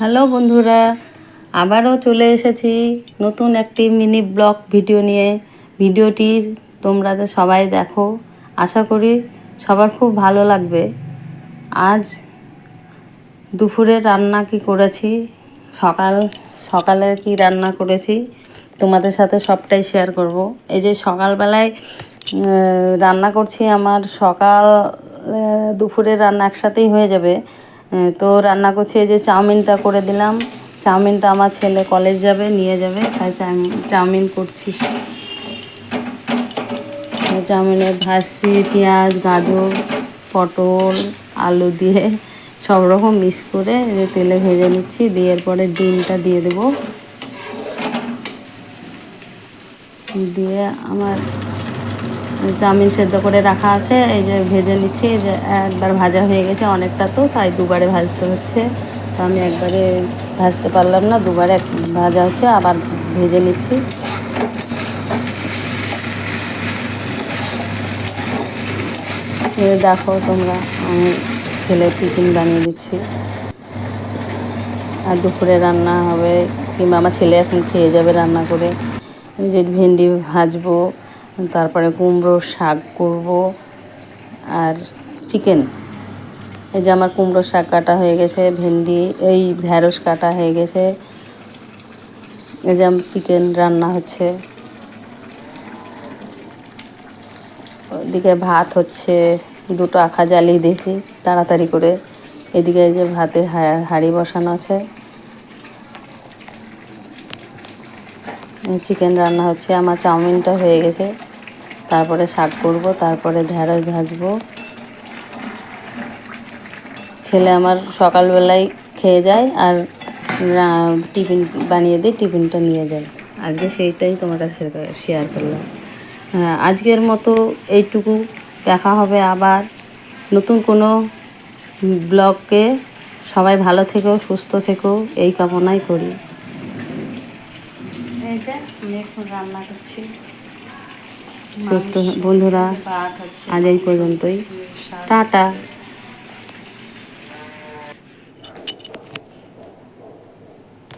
Hello বন্ধুরা, আবারও চলে এসেছি নতুন একটি মিনি ব্লগ ভিডিও নিয়ে। ভিডিওটি তোমরা সবাই দেখো, আশা করি সবার খুব ভালো লাগবে। আজ দুপুরে রান্না কি করেছি, সকাল, সকালে কি রান্না করেছি, তোমাদের সাথে সবটাই শেয়ার করব। এই যে সকালবেলায় রান্না করছি, আমার সকাল দুপুরে রান্না একসাথেই হয়ে যাবে। তো রান্না করছি যে চাউমিনটা করে দিলাম। চাউমিনটা আমার ছেলে কলেজ যাবে, নিয়ে যাবে, তাই চাউমিন চাউমিন করছি। চাউমিনে ভাজছি, পেঁয়াজ, গাজর, পটল, আলু দিয়ে সব রকম মিক্স করে তেলে ভেজে নিচ্ছি, দিয়ে এরপরে ডিমটা দিয়ে দেবো। দিয়ে আমার চাউমিন সেদ্ধ করে রাখা আছে। এই যে ভেজে নিচ্ছি যে একবার ভাজা হয়ে গেছে অনেকটা তো, তাই দুবারে ভাজতে হচ্ছে। তো আমি একবারে ভাজতে পারলাম না, দুবারে ভাজা হচ্ছে, আবার ভেজে নিচ্ছি। দেখো তোমরা, আমি ছেলের টিফিন বানিয়ে দিচ্ছি। আর দুপুরে রান্না হবে, কিংবা আমার ছেলে এখন খেয়ে যাবে রান্না করে। যে ভেন্ডি ভাজবো। তারপরে কুমড়োর শাক করব আর চিকেন। এই যে আমার কুমড়োর শাক কাটা হয়ে গেছে, ভেন্ডি, এই ঢ্যাঁড়স কাটা হয়ে গেছে। এই যে আমার চিকেন রান্না হচ্ছে। ওদিকে ভাত হচ্ছে, দুটো আখা জ্বালিয়ে দিয়েছি তাড়াতাড়ি করে। এদিকে যে ভাতের হাঁড়ি বসানো আছে। চিকেন রান্না হচ্ছে, আমার চাউমিনটা হয়ে গেছে। তারপরে শাক করব, তারপরে ঢেঁড়স ভাজবো। খেলে আমার সকালবেলায় খেয়ে যায় আর টিফিন বানিয়ে দিই টিফিনটা নিয়ে যায়। আজকে সেইটাই তোমার কাছে শেয়ার করলাম। হ্যাঁ আজকের মতো এইটুকু। দেখা হবে আবার নতুন কোনো ব্লগকে। সবাই ভালো থেকো, সুস্থ থেকো, এই কামনাই করি। এই যে আমি এখন রান্না করছি। সুস্থ বন্ধুরা আজ এই পর্যন্তই। টাটা।